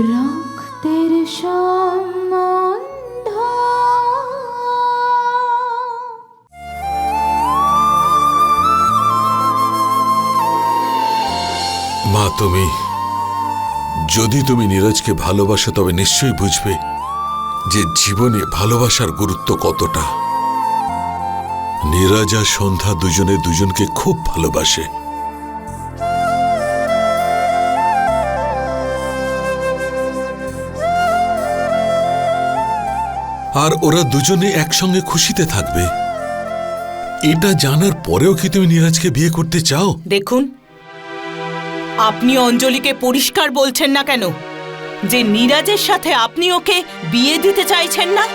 রক্তের সম্বন্ধ। মা, তুমি, যদি তুমি নীরজকে ভালোবাসো, তবে নিশ্চয়ই বুঝবে যে জীবনে ভালোবাসার গুরুত্ব কতটা। নীরজ আর সন্ধ্যা দুজনে দুজনকে খুব ভালোবাসে। আর ওরা দুজনে একসঙ্গে খুশিতে থাকবে। এটা জানার পরেও কি তুমি নীরজকে বিয়ে করতে চাও? দেখুন আপনি অঞ্জলিকে পরিষ্কার বলছেন না কেন? যে নীরাজের সাথে আপনি ওকে বিয়ে দিতে চাইছেন না?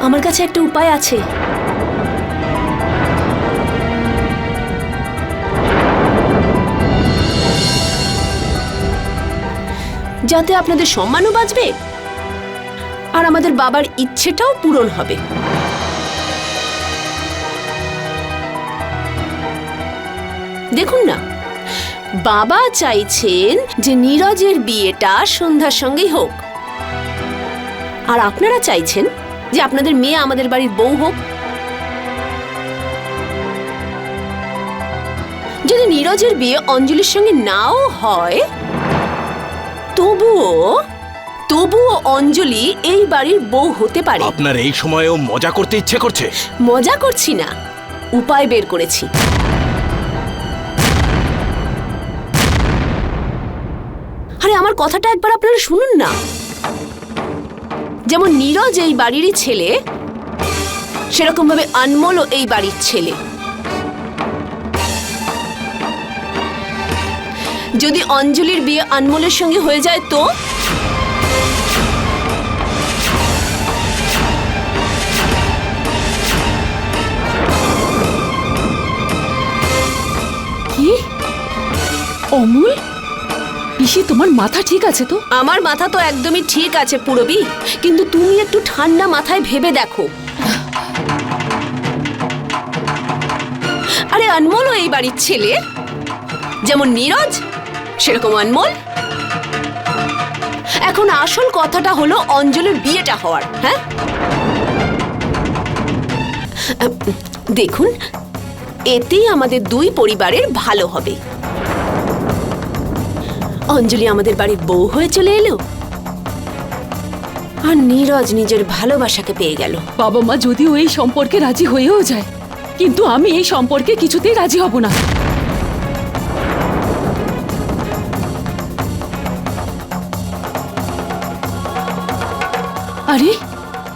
আমার কাছে একটা উপায় আছে। যাতে আপনাদের সম্মানও বাঁচবে আর আমাদের বাবার ইচ্ছেটাও পূরণ হবে। দেখুন না, বাবা চাইছেন যে নীরজের বিয়েটা সন্ধ্যার সঙ্গেই হোক। আর আপনারা চাইছেন যে আপনাদের মেয়ে আমাদের বাড়ির বউ হোক। যদি নীরজের বিয়ে অঞ্জলির সঙ্গে নাও হয় তবুও তবুও অঞ্জলি এই বাড়ির বউ হতে পারে। আপনার এই সময়েও মজা করতে ইচ্ছে করছে? মজা করছি না। উপায় বের করেছি। আরে আমার কথাটা একবার আপনারা শুনুন না। যেমন নীরজ এই বাড়িরই ছেলে সেরকম ভাবে আনমোলও এই বাড়ির ছেলে। যদি অঞ্জলির বিয়ে আনমোলের সঙ্গে হয়ে যায় তো? কি? অমূল? পিসি তোমার মাথা ঠিক আছে তো? আমার মাথা তো একদমই ঠিক আছে পুরবি। কিন্তু তুমি একটু ঠান্ডা মাথায় ভেবে দেখো। আরে অনমোলও এই বাড়ির ছেলে? যেমন নীরজ সেরকম অনমোল? এখন আসল কথাটা হলো অঞ্জলির বিয়েটা হওয়ার হ্যাঁ? দেখুন, এতেই আমাদের দুই পরিবারের ভালো হবে। অঞ্জলি আমাদের বাড়ির বউ হয়ে চলে এলো আর নীরজ নিজের ভালোবাসাকে পেয়ে গেল। বাবা মা যদিও এই সম্পর্কে রাজি হয়েও যায়, কিন্তু আমি এই সম্পর্কে কিছুতেই রাজি হব না। আরে,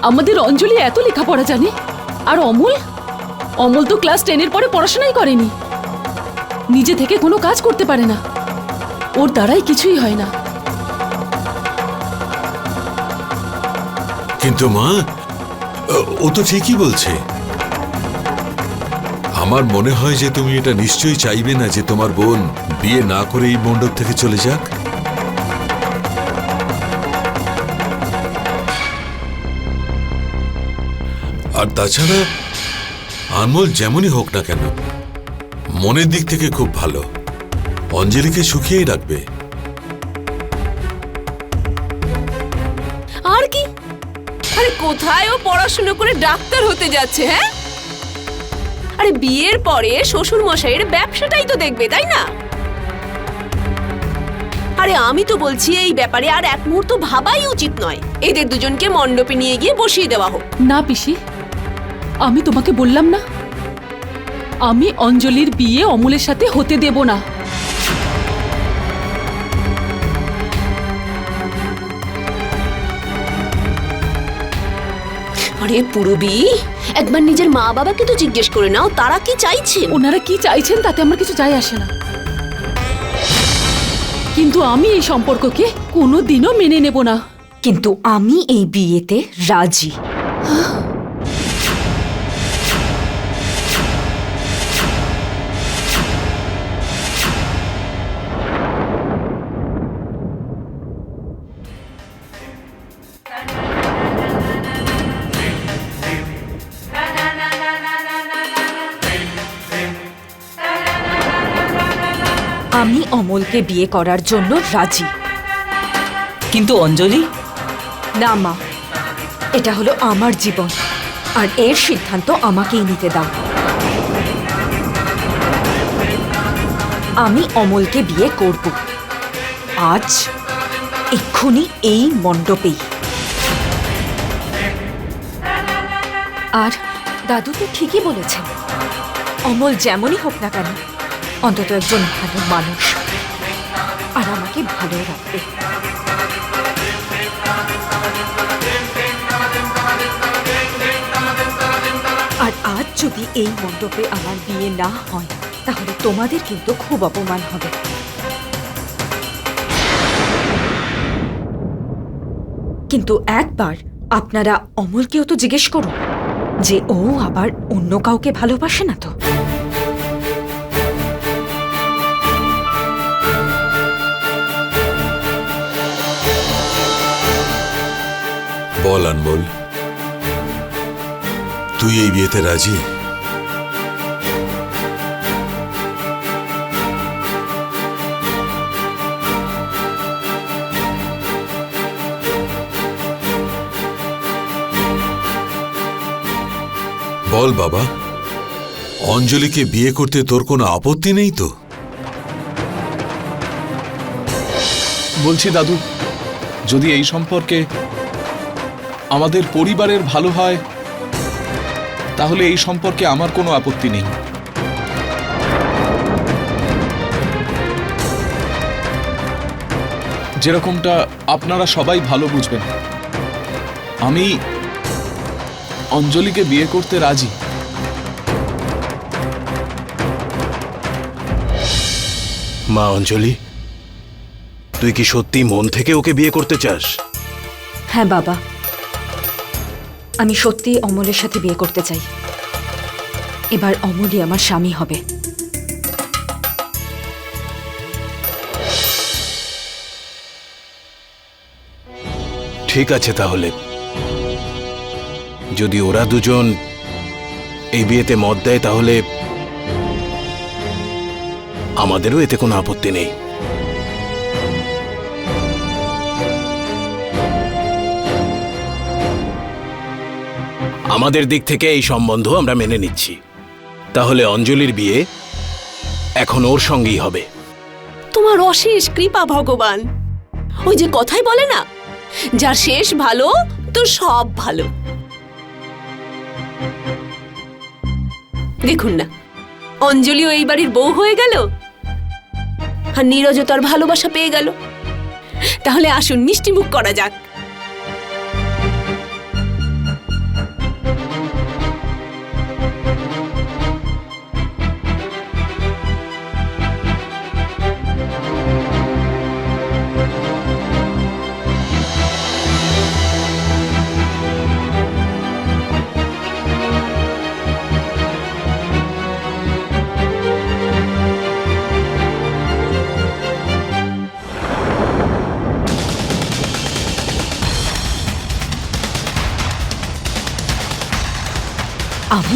আমাদের অঞ্জলি এত লেখাপড়া জানে? আর অমল? অমল তো ক্লাস টেনের পরে পড়াশোনাই করেনি। নিজে থেকে কোনো কাজ করতে পারে না। ওর দ্বারাই কিছুই হয় না। কিন্তু মা, ও- তো ঠিকই বলছে। আমার মনে হয় যে তুমি এটা নিশ্চয়ই চাইবে না যে তোমার বোন বিয়ে না করে এই মণ্ডপ থেকে চলে যাক। আর তাছাড়া আনমোল যেমনই হোক না কেন মনের দিক থেকে খুব ভালো। অঞ্জলিকে সুখিয়েই রাখবে। আর কি? আরে কোথায় ও পড়াশুনো করে ডাক্তার হতে যাচ্ছে হ্যাঁ? আরে বিয়ের পরে শ্বশুর মশাইয়ের ব্যবসাটাই তো দেখবে তাই না? আরে আমি তো বলছি এই ব্যাপারে আর এক মুহূর্ত ভাবাই উচিত নয়। এদের দুজনকে মণ্ডপে নিয়ে গিয়ে বসিয়ে দেওয়া হোক। না পিসি আমি তোমাকে বললাম না? আমি অঞ্জলির বিয়ে অমলের সাথে হতে দেব না। আরে পুরবি একবার নিজের মা বাবাকে তো জিজ্ঞেস করে নাও তারা কি চাইছে? ওনারা কি চাইছেন তাতে আমার কিছু যায় আসে না। কিন্তু আমি এই সম্পর্ককে কোনো দিনও মেনে নেব না। কিন্তু আমি এই বিয়েতে রাজি। আমি অমলকে বিয়ে করার জন্য রাজি। কিন্তু অঞ্জলি? না মা। এটা হলো আমার জীবন। আর এর সিদ্ধান্ত আমাকেই নিতে দাও। আমি অমলকে বিয়ে করব। আজ এক্ষুনি এই মণ্ডপেই। আর দাদু তো ঠিকই বলেছেন। অমল যেমনই হোক না কেন অন্তত একজন ভালো মানুষ। আর আমাকে ভালো রাখবে। আর আজ যদি এই মণ্ডপে আমার বিয়ে না হয়, তাহলে তোমাদের কিন্তু খুব অপমান হবে। কিন্তু একবার আপনারা অমলকেও তো জিজ্ঞেস করুন, যে ও আবার অন্য কাউকে ভালোবাসে না তো? বল আনমোল তুই এই বিয়েতে রাজি? বল, বাবা। অঞ্জলিকে বিয়ে করতে তোর কোনো আপত্তি নেই তো? বলছি, দাদু, যদি এই সম্পর্কে আমাদের পরিবারের ভালো হয় তাহলে এই সম্পর্কে আমার কোনো আপত্তি নেই। যেরকমটা আপনারা সবাই ভালো বুঝবেন। আমি অঞ্জলিকে বিয়ে করতে রাজি। মা অঞ্জলি তুই কি সত্যি মন থেকে ওকে বিয়ে করতে চাস? হ্যাঁ বাবা। আমি সত্যি অমলের সাথে বিয়ে করতে চাই। এবার অমলই আমার স্বামী হবে। ঠিক আছে তাহলে। যদি ওরা দুজন এই বিয়েতে মত দেয় তাহলে আমাদেরও এতে কোনো আপত্তি নেই। আমাদের দিক থেকে এই সম্বন্ধ আমরা মেনে নিচ্ছি। তাহলে অঞ্জলির বিয়ে এখন ওর সঙ্গেই হবে। তোমার অশেষ কৃপা, ভগবান। ওই যে কথাই বলে না, যার শেষ ভালো তো সব ভালো। দেখুন না, অঞ্জলিও এই বাড়ির বউ হয়ে গেল, আর নীরজও তার ভালোবাসা পেয়ে গেল। তাহলে আসুন মিষ্টি মুখ করা যাক।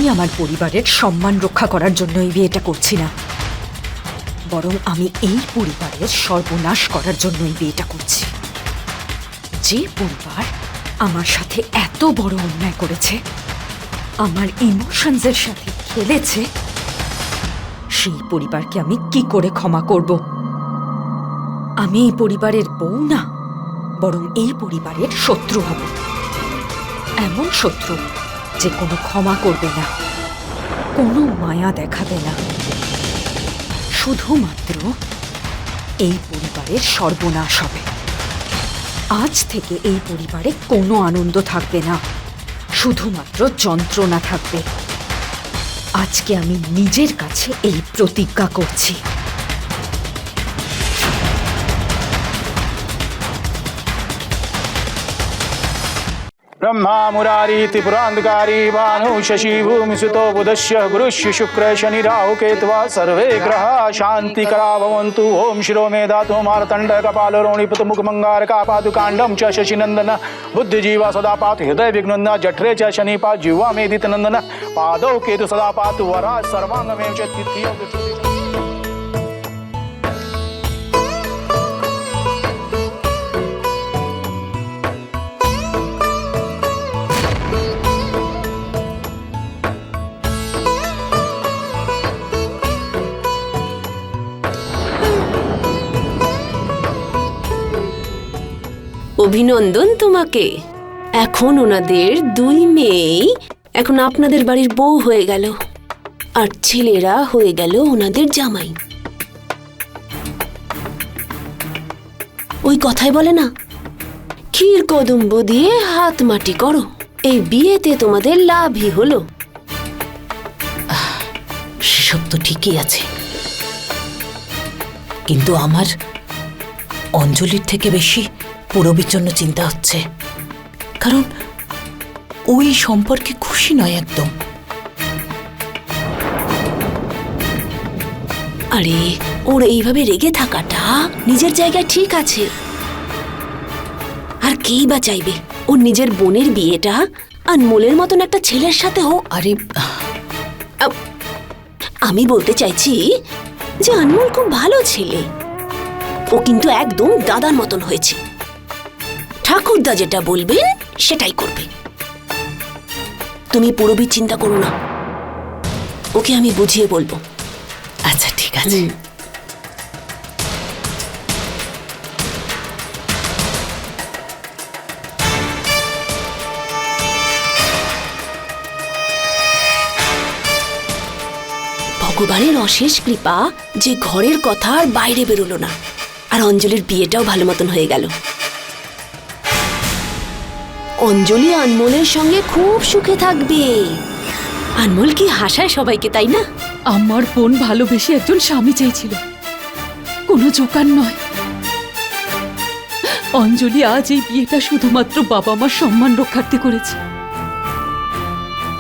আমি আমার পরিবারের সম্মান রক্ষা করার জন্য এই বিয়েটা করছি না। বরং আমি এই পরিবারের সর্বনাশ করার জন্য এই বিয়েটা করছি। যে পরিবার আমার সাথে এত বড় অন্যায় করেছে, আমার ইমোশনসের সাথে খেলেছে, সেই পরিবারকে আমি কি করে ক্ষমা করব? আমি এই পরিবারের বউ না, বরং এই পরিবারের শত্রু হব। এমন শত্রু যে কোনো ক্ষমা করবে না, কোনো মায়া দেখাবে না। শুধুমাত্র এই পরিবারের সর্বনাশ হবে। আজ থেকে এই পরিবারে কোনো আনন্দ থাকবে না, শুধুমাত্র যন্ত্রণা থাকবে। আজকে আমি নিজের কাছে এই প্রতিজ্ঞা করছি। ब्रह्मा मुरारी त्रिपुरान्धकारी भानु शशि भूमिसुतो बुधस्य गुरुश्य शुक्र शनि राहु केतवा सर्वे ग्रहाः शान्तिकरा भवन्तु ॐ शिरो मे धातु मारतण्ड कपाल रोणिपत मुखमङ्गार कापादुकाण्डं च शशिनन्दन। बुद्धिजीवा सदा पातु हृदय विघ्नन्द जठरे च शनिपा जिह्वा मेदितनन्दन पादौ केतु सदा पातु वरा सर्वाङ्गमेव च तिथियौ অভিনন্দন তোমাকে। এখন ওনাদের দুই মেয়েই, এখন আপনাদের বাড়ির বউ হয়ে গেল। আর ছেলেরা হয়ে গেল ওনাদের জামাই। ওই কথাই বলে না, ক্ষীর কদম্ব দিয়ে হাত মাটি করো, এই বিয়েতে তোমাদের লাভই হলো। সেসব তো ঠিকই আছে। কিন্তু আমার অঞ্জলির থেকে বেশি পুরবীর জন্য চিন্তা হচ্ছে। কারণ ওই সম্পর্কে খুশি নয় একদম। আরে, ওর এইভাবে রেগে থাকাটা নিজের জায়গায় ঠিক আছে। আর কেই বা চাইবে? ওর নিজের বোনের বিয়েটা আনমোলের মতন একটা ছেলের সাথে হোক। আরে আমি বলতে চাইছি যে আনমোল খুব ভালো ছেলে। ও কিন্তু একদম দাদার মতন হয়েছে। ঠাকুরদা যেটা বলবেন সেটাই করবে। তুমি পুরোবি চিন্তা করো না। ওকে আমি বুঝিয়ে বলব। আচ্ছা ঠিক আছে। ভগবানের অশেষ কৃপা যে ঘরের কথা আর বাইরে বেরোলো না। আর অঞ্জলির বিয়েটাও ভালো মতন হয়ে গেল। অঞ্জলি আনমোলের সঙ্গে খুব সুখে থাকবে। আনমোল কি হাসায় সবাইকে, তাই না? আমার বোন ভালোবেসে একজন স্বামী চেয়েছিল কোনো জোকার নয়। অঞ্জলি আজ এই বিয়েটা শুধুমাত্র বাবা মার সম্মান রক্ষার্থে করেছে।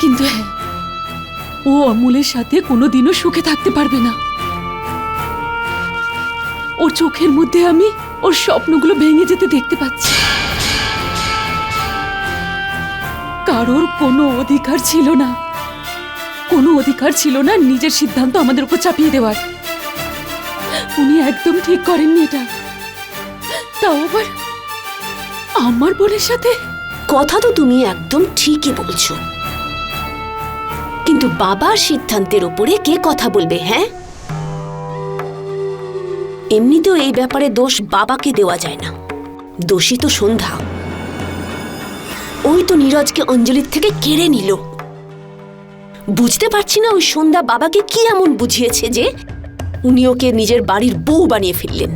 কিন্তু হ্যাঁ ও অমূলের সাথে কোনোদিনও সুখে থাকতে পারবে না। ওর চোখের মধ্যে আমি ওর স্বপ্নগুলো ভেঙে যেতে দেখতে পাচ্ছি। কারোর কোনো অধিকার ছিল না। কোনো অধিকার ছিল না নিজের সিদ্ধান্ত আমাদের উপর চাপিয়ে দেওয়ার। উনি একদম ঠিক করেননি এটা। তাও আবার আমার বোনের সাথে? কথা তো তুমি একদম ঠিকই বলছো। কিন্তু বাবার সিদ্ধান্তের উপরে কে কথা বলবে হ্যাঁ? এমনিতেও এই ব্যাপারে দোষ বাবাকে দেওয়া যায় না। দোষী তো সন্ধ্যা। ওই তো নীরজকে অঞ্জলির থেকে কেড়ে নিল। বুঝতে পারছি না ওই সন্ধ্যা বাবাকে কি এমন বুঝিয়েছে যে উনি ওকে নিজের বাড়ির বউ বানিয়ে ফেললেন।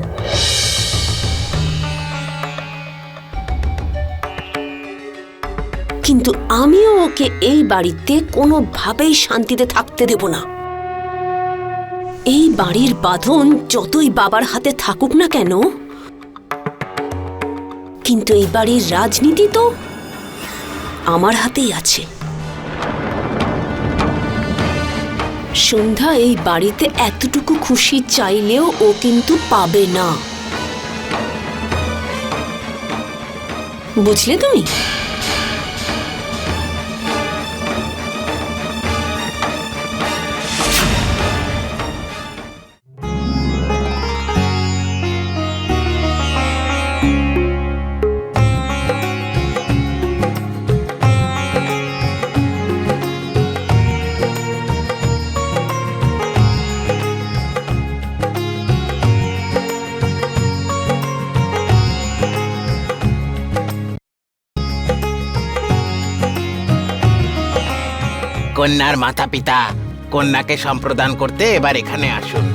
কিন্তু আমিও ওকে এই বাড়িতে কোনোভাবেই শান্তিতে থাকতে দেব না। এই বাড়ির বাঁধন যতই বাবার হাতে থাকুক না কেন, কিন্তু এই বাড়ির রাজনীতি তো আমার হাতেই আছে। সন্ধ্যা এই বাড়িতে এতটুকু খুশি চাইলেও ও কিন্তু পাবে না। বুঝলে তুমি? কন্যার মাতা পিতা কন্যাকে সম্প্রদান করতে এবার এখানে আসুন।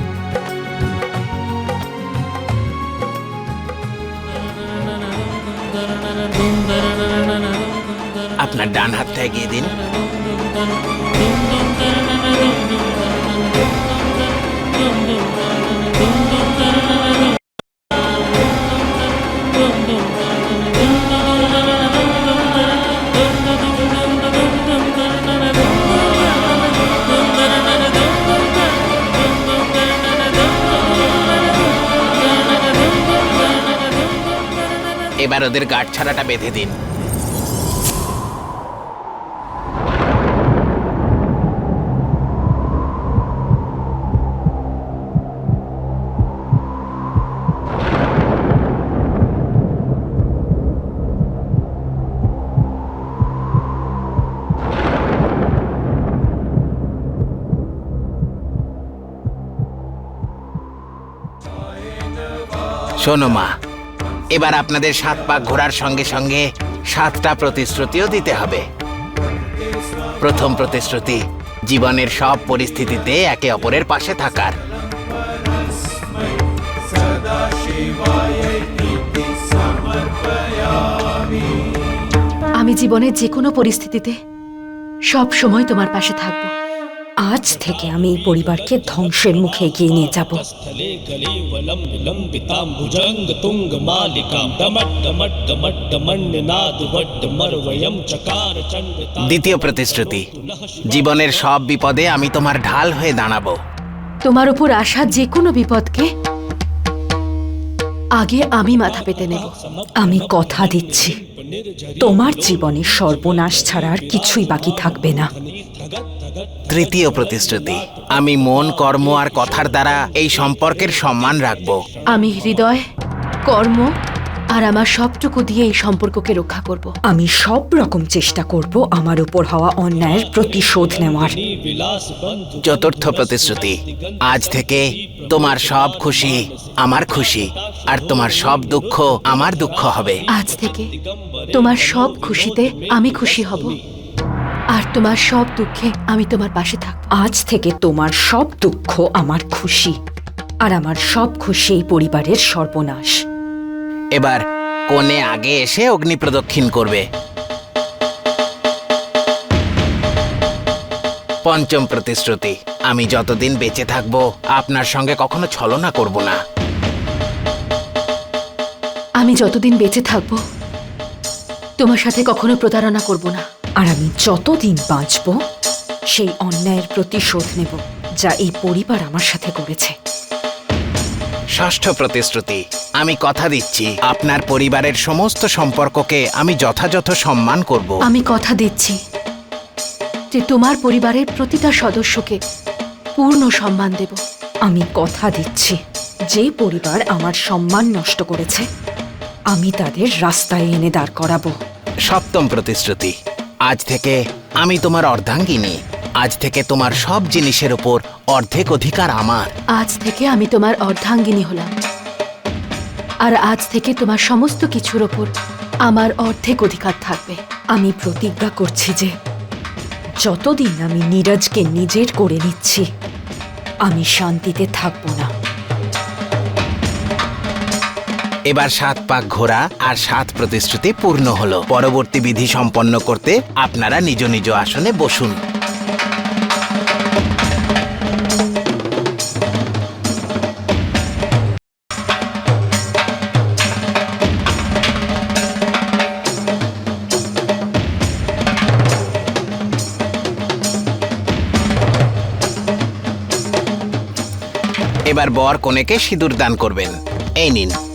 আপনার ডান হাতটা এগিয়ে দিন। ওদের গাঁট ছাড়াটা বেঁধে দিন। শোনো মা এবার আপনাদের সাত পাক ঘোরার সঙ্গে সঙ্গে সাতটা প্রতিশ্রুতিও দিতে হবে। প্রথম প্রতিশ্রুতি, জীবনের সব পরিস্থিতিতে একে অপরের পাশে থাকার। আমি জীবনের যে কোনো পরিস্থিতিতে সব সময় তোমার পাশে থাকব। আজ থেকে আমি এই পরিবারকে ধ্বংসের মুখে এগিয়ে নিয়ে যাব। দ্বিতীয় প্রতিশ্রুতি জীবনের সব বিপদে আমি তোমার ঢাল হয়ে দাঁড়াবো। তোমার উপর আসা যে কোনো বিপদকে আগে আমি মাথা পেতে নেব। আমি কথা দিচ্ছি। তোমার জীবনে সর্বনাশ ছাড়া আর কিছুই বাকি থাকবে না। তৃতীয় প্রতিশ্রুতি আমি মন কর্ম আর কথার দ্বারা এই সম্পর্কের সম্মান রাখব। আমি হৃদয় কর্ম আর আমার সবটুকু দিয়ে এই সম্পর্ককে রক্ষা করব। আমি সব রকম চেষ্টা করব আমার উপর হওয়া অন্যায়ের প্রতিশোধ নেওয়ার। চতুর্থ প্রতিশ্রুতি আজ থেকে তোমার সব খুশি আমার খুশি আর তোমার সব দুঃখ আমার দুঃখ হবে। আজ থেকে তোমার সব খুশিতে আমি খুশি হব। আর তোমার সব দুঃখে আমি তোমার পাশে থাকব। আজ থেকে তোমার সব দুঃখ আমার খুশি আর আমার সব খুশি এই পরিবারের সর্বনাশ। এবার কোণে আগে এসে অগ্নি প্রদক্ষিণ করবে। পঞ্চম প্রতিশ্রুতি আমি যতদিন বেঁচে থাকব আপনার সঙ্গে কখনো ছলনা করব না। আমি যতদিন বেঁচে থাকব তোমার সাথে কখনো প্রতারণা করব না। আর আমি যতদিন বাঁচব সেই অন্যায়ের প্রতিশোধ নেব যা এই পরিবার আমার সাথে করেছে। ষষ্ঠ প্রতিশ্রুতি আমি কথা দিচ্ছি। আপনার পরিবারের সমস্ত সম্পর্ককে আমি যথাযথ সম্মান করব। আমি কথা দিচ্ছি যে তোমার পরিবারের প্রতিটা সদস্যকে পূর্ণ সম্মান দেব। আমি কথা দিচ্ছি যে পরিবার আমার সম্মান নষ্ট করেছে আমি তাদের রাস্তায় এনে দাঁড় করাবো। সপ্তম প্রতিশ্রুতি আজ থেকে আমি তোমার অর্ধাঙ্গিনী। আজ থেকে তোমার সব জিনিসের উপর অর্ধেক অধিকার আমার। আজ থেকে আমি তোমার অর্ধাঙ্গিনী হলাম। আর আজ থেকে তোমার সমস্ত কিছুর ওপর আমার অর্ধেক অধিকার থাকবে। আমি প্রতিজ্ঞা করছি যে যতদিন আমি নীরজকে নিজের করে নিচ্ছি, আমি শান্তিতে থাকব না। এবার সাত পাক ঘোরা আর সাত প্রতিশ্রুতি পূর্ণ হলো। পরবর্তী বিধি সম্পন্ন করতে আপনারা নিজ নিজ আসনে বসুন। এবার বর কনেকে সিঁদুর দান করবেন। এই নিন।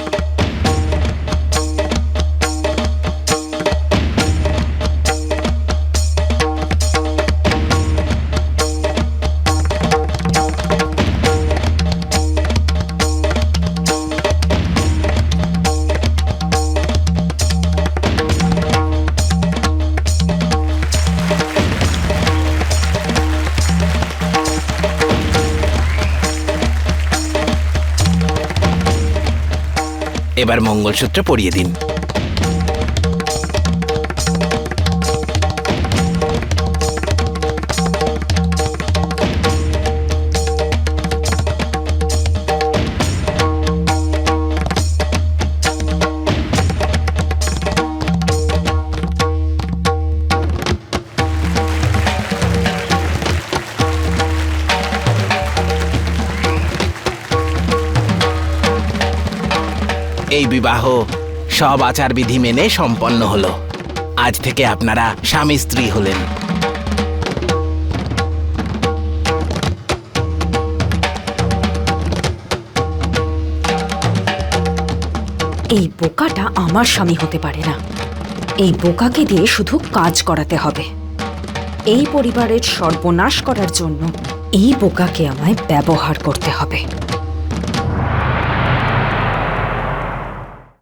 এবার মঙ্গলসূত্র পরিয়ে দিন। এই বিবাহ সব আচারবিধি মেনে সম্পন্ন হলো। আজ থেকে আপনারা স্বামী স্ত্রী হলেন। এই বোকাটা আমার স্বামী হতে পারে না। এই বোকাকে দিয়ে শুধু কাজ করাতে হবে। এই পরিবারের সর্বনাশ করার জন্য এই বোকাকে আমায় ব্যবহার করতে হবে।